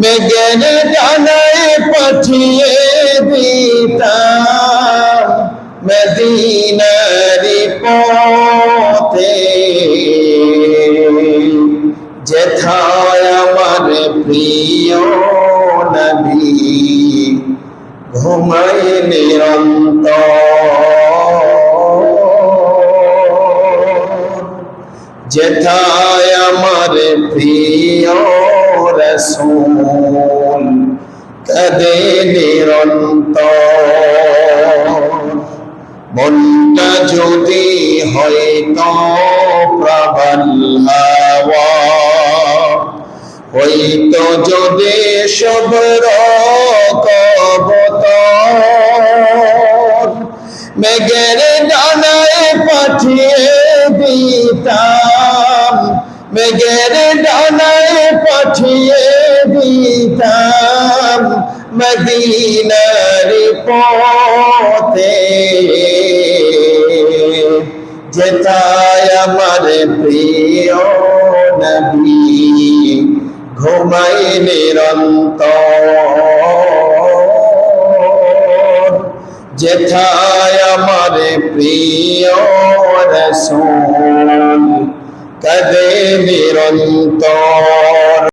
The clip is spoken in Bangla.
মেঘের ডানায় পাঠিয়ে দিতাম মদিনারি পথে। যেথায় আমার প্রিয় নবী, ঘুমায় নিরন্তর। যেথায় আমার প্রিয় রসুল কদে নিরন্তর মনটা যদি হয়তো প্রবল হাওয়া হইতো যদি সবর কবতর মেঘের ডানায় পাঠিয়ে দিতাম, মেঘের ডানায় মদিনার পথে। যেতায় আমার প্রিয় নবী ঘুমাই নিরন্তর। যেথায় আমার প্রিয় রসুল কদে নিরন্তর।